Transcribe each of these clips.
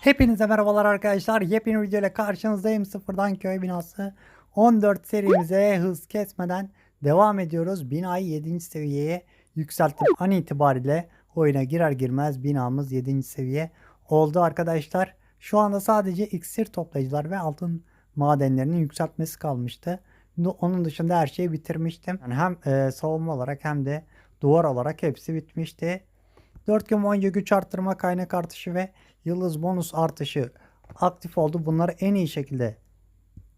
Hepinize merhabalar arkadaşlar. Yepyeni video ile karşınızdayım. Sıfırdan köy binası 14 serimize hız kesmeden devam ediyoruz. Binayı 7. seviyeye yükselttim. An itibariyle oyuna girer girmez binamız 7. seviye oldu arkadaşlar. Şu anda sadece iksir toplayıcılar ve altın madenlerinin yükseltmesi kalmıştı. Onun dışında her şeyi bitirmiştim. Yani hem e, savunma olarak hem de duvar olarak hepsi bitmişti. 4 gün boyunca güç arttırma, kaynak artışı ve yıldız bonus artışı aktif oldu. Bunları en iyi şekilde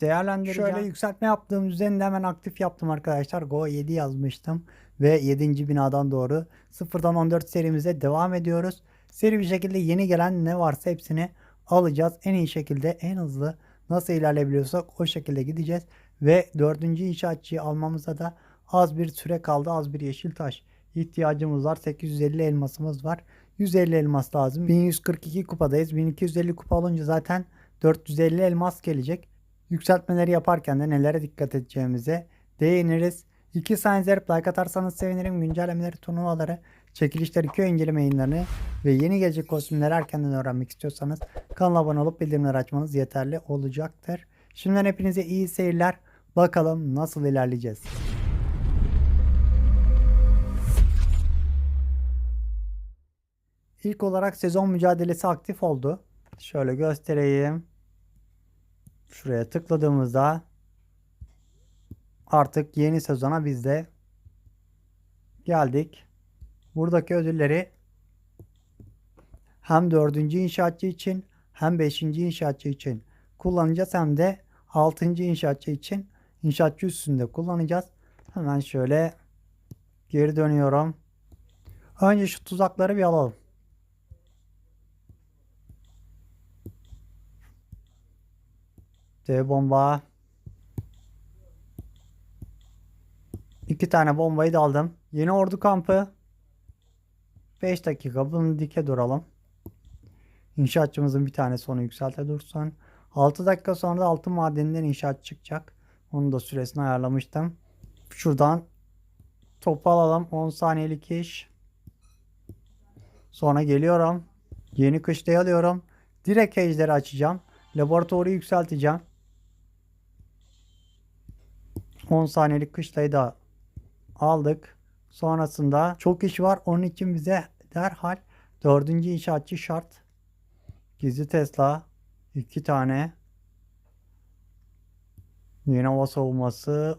değerlendireceğim. Şöyle yükseltme yaptığım üzerinde hemen aktif yaptım arkadaşlar. Go 7 yazmıştım ve 7. binadan doğru 0'dan 14 serimize devam ediyoruz. Seri bir şekilde yeni gelen ne varsa hepsini alacağız. En iyi şekilde en hızlı nasıl ilerleyebiliyorsak o şekilde gideceğiz. Ve 4. inşaatçıyı almamıza da az bir süre kaldı. Az bir yeşil taş ihtiyacımız var. 850 elmasımız var. 150 elmas lazım. 1142 kupadayız. 1250 kupa olunca zaten 450 elmas gelecek. Yükseltmeleri yaparken de nelere dikkat edeceğimize değiniriz. 2 saniye like atarsanız sevinirim. Güncellemeleri, turnuvaları, çekilişleri, köy inceleme yayınlarını ve yeni gelecek kostümleri erkenden öğrenmek istiyorsanız kanala abone olup bildirimleri açmanız yeterli olacaktır. Şimdiden hepinize iyi seyirler. Bakalım nasıl ilerleyeceğiz. İlk olarak sezon mücadelesi aktif oldu. Şöyle göstereyim. Şuraya tıkladığımızda artık yeni sezona biz de geldik. Buradaki ödülleri hem 4. inşaatçı için hem 5. inşaatçı için kullanacağız hem de 6. inşaatçı için inşaatçı üstünde kullanacağız. Hemen şöyle geri dönüyorum. Önce şu tuzakları bir alalım. Dev bomba. İki tane bombayı da aldım. Yeni ordu kampı. 5 dakika bunu dike duralım. İnşaatçımızın bir tane sonu yükselte dursun. 6 dakika sonra da altın madeninden inşaat çıkacak. Onu da süresini ayarlamıştım. Şuradan topu alalım. 10 saniyelik iş. Sonra geliyorum. Yeni kışlayı alıyorum. Direkt ejderi açacağım. Laboratuvarı yükselteceğim. 10 saniyelik kışlayı da aldık. Sonrasında çok iş var. Onun için bize derhal dördüncü inşaatçı şart. Gizli Tesla. iki tane. Yeni hava savunması.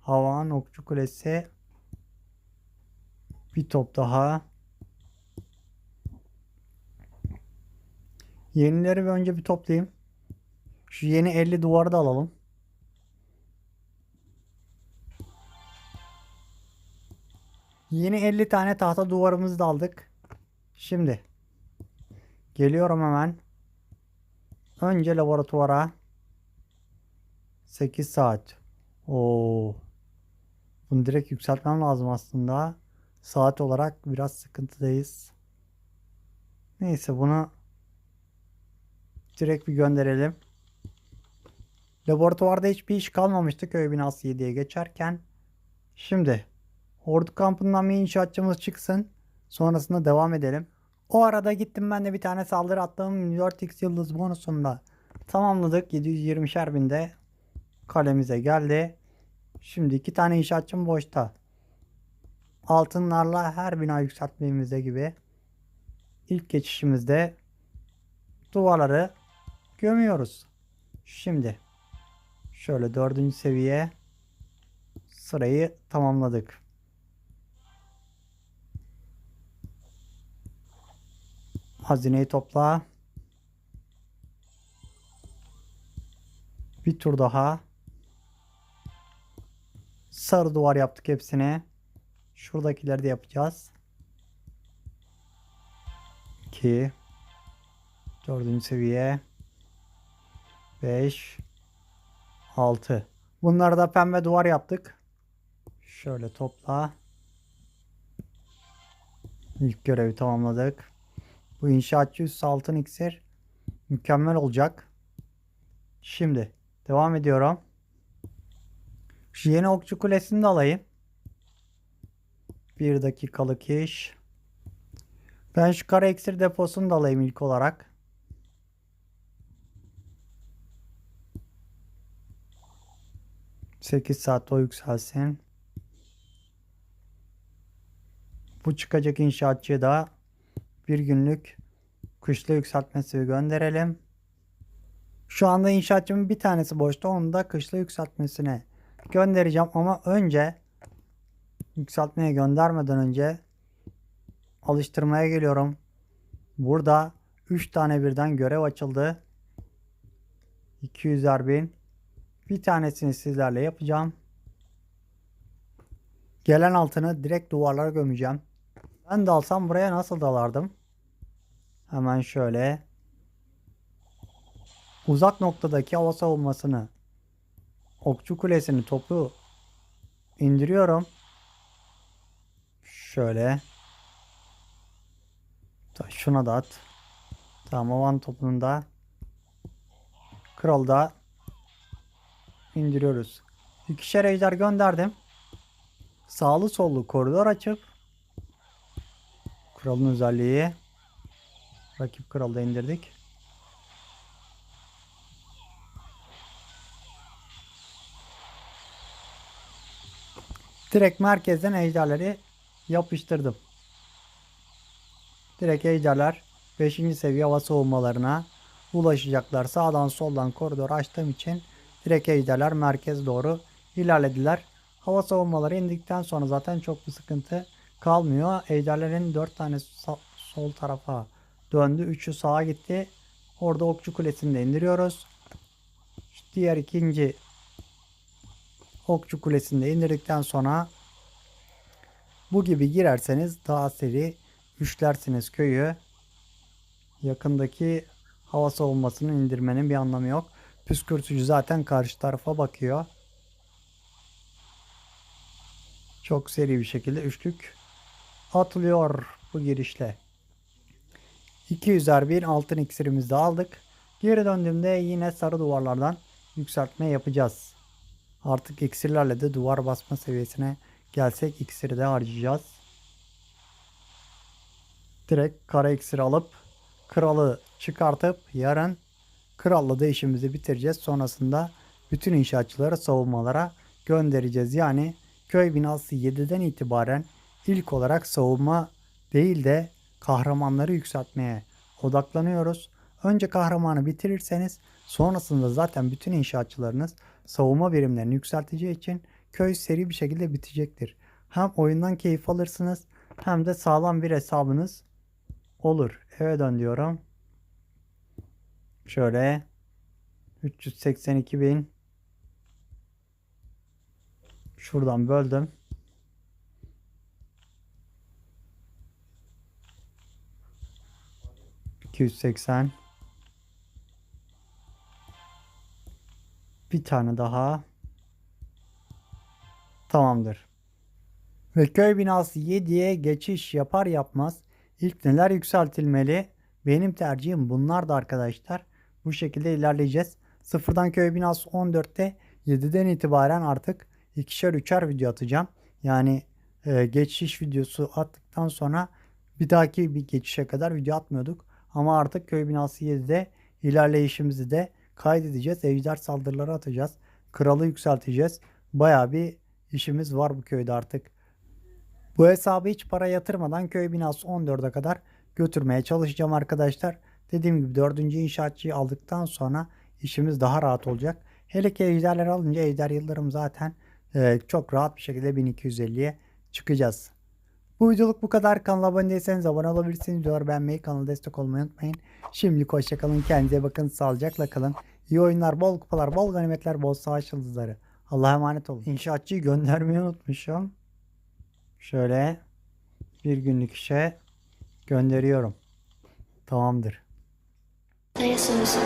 Havan okçu kulesi. Bir top daha. Yenileri bir önce bir toplayayım. Şu yeni 50 duvarı da alalım. Yeni 50 tane tahta duvarımızı da aldık. Şimdi geliyorum hemen. Önce laboratuvara 8 saat. Oo. Bunu direkt yükseltmem lazım aslında. Saat olarak biraz sıkıntıdayız. Neyse bunu direkt bir gönderelim. Laboratuvarda hiçbir iş kalmamıştı köy binası 7'ye geçerken. Şimdi Ordu kampından bir inşaatçımız çıksın. Sonrasında devam edelim. O arada gittim ben de bir tane saldırı attım. 4x yıldız bonusunda tamamladık. 720'şer binde kalemize geldi. Şimdi iki tane inşaatçım boşta. Altınlarla her bina yükseltmemizde gibi ilk geçişimizde duvarları gömüyoruz. Şimdi şöyle dördüncü seviye sırayı tamamladık. Hazineyi topla. Bir tur daha. Sarı duvar yaptık hepsini. Şuradakileri de yapacağız. 2 4. seviye 5 6 Bunları da pembe duvar yaptık. Şöyle topla. İlk görevi tamamladık. Bu inşaatçı üstü altın iksir mükemmel olacak. Şimdi devam ediyorum. Şu yeni okçu kulesini de alayım. Bir dakikalık iş. Ben şu kara iksir deposunu da alayım ilk olarak. Sekiz saat o yükselsin. Bu çıkacak inşaatçı da bir günlük kışla yükseltmesi gönderelim. Şu anda inşaatçımın bir tanesi boşta. Onu da kışla yükseltmesine göndereceğim. Ama önce yükseltmeye göndermeden önce alıştırmaya geliyorum. Burada 3 tane birden görev açıldı. 200'er bin. Bir tanesini sizlerle yapacağım. Gelen altını direkt duvarlara gömeceğim. Ben dalsam buraya nasıl dalardım? Hemen şöyle. Uzak noktadaki hava savunmasını okçu kulesini topu indiriyorum. Şöyle. Şuna da at. Tamam havan topunu da Kral da indiriyoruz. İkişer ejder gönderdim. Sağlı sollu koridor açıp Kralın özelliği rakip kralı da indirdik. Direkt merkezden ejderleri yapıştırdım. Direkt ejderler 5. seviye hava savunmalarına ulaşacaklar. Sağdan soldan koridor açtığım için direkt ejderler merkez doğru ilerlediler. Hava savunmaları indikten sonra zaten çok bir sıkıntı kalmıyor. Ejderlerin 4 tane sol tarafa döndü. 3'ü sağa gitti. Orada okçu kulesini de indiriyoruz. Diğer ikinci okçu kulesini de indirdikten sonra bu gibi girerseniz daha seri üçlersiniz köyü. Yakındaki hava savunmasını indirmenin bir anlamı yok. Püskürtücü zaten karşı tarafa bakıyor. Çok seri bir şekilde üçlük atılıyor bu girişle. 200'er bir altın iksirimizi aldık. Geri döndüğümde yine sarı duvarlardan yükseltme yapacağız. Artık iksirlerle de duvar basma seviyesine gelsek iksiri de harcayacağız. Direkt kara iksir alıp kralı çıkartıp yarın kralla da işimizi bitireceğiz. Sonrasında bütün inşaatçıları savunmalara göndereceğiz. Yani köy binası 7'den itibaren ilk olarak savunma değil de kahramanları yükseltmeye odaklanıyoruz. Önce kahramanı bitirirseniz sonrasında zaten bütün inşaatçılarınız savunma birimlerini yükselteceği için köy seri bir şekilde bitecektir. Hem oyundan keyif alırsınız hem de sağlam bir hesabınız olur. Eve dön diyorum. Şöyle 382 bin şuradan böldüm. İki yüz seksen. Bir tane daha. Tamamdır. Ve köy binası 7'ye geçiş yapar yapmaz ilk neler yükseltilmeli? Benim tercihim bunlar da arkadaşlar. Bu şekilde ilerleyeceğiz. Sıfırdan köy binası 14'te 7'den itibaren artık ikişer üçer video atacağım. Yani e, geçiş videosu attıktan sonra bir dahaki bir geçişe kadar video atmıyorduk. Ama artık köy binası 7'de ilerleyişimizi de kaydedeceğiz. Ejder saldırıları atacağız. Kralı yükselteceğiz. Baya bir işimiz var bu köyde artık. Bu hesabı hiç para yatırmadan köy binası 14'e kadar götürmeye çalışacağım arkadaşlar. Dediğim gibi 4. inşaatçıyı aldıktan sonra işimiz daha rahat olacak. Hele ki ejderler alınca ejder yıllarım zaten e, çok rahat bir şekilde 1250'ye çıkacağız. Bu videoluk bu kadar. Kanala abone değilseniz abone olabilirsiniz. Videoları beğenmeyi, kanala destek olmayı unutmayın. Şimdilik hoşçakalın. Kendinize bakın. Sağlıcakla kalın. İyi oyunlar, bol kupalar, bol ganimetler, bol savaş yıldızları. Allah'a emanet olun. İnşaatçıyı göndermeyi unutmuşum. Şöyle bir günlük işe gönderiyorum. Tamamdır. Diyorsunuz.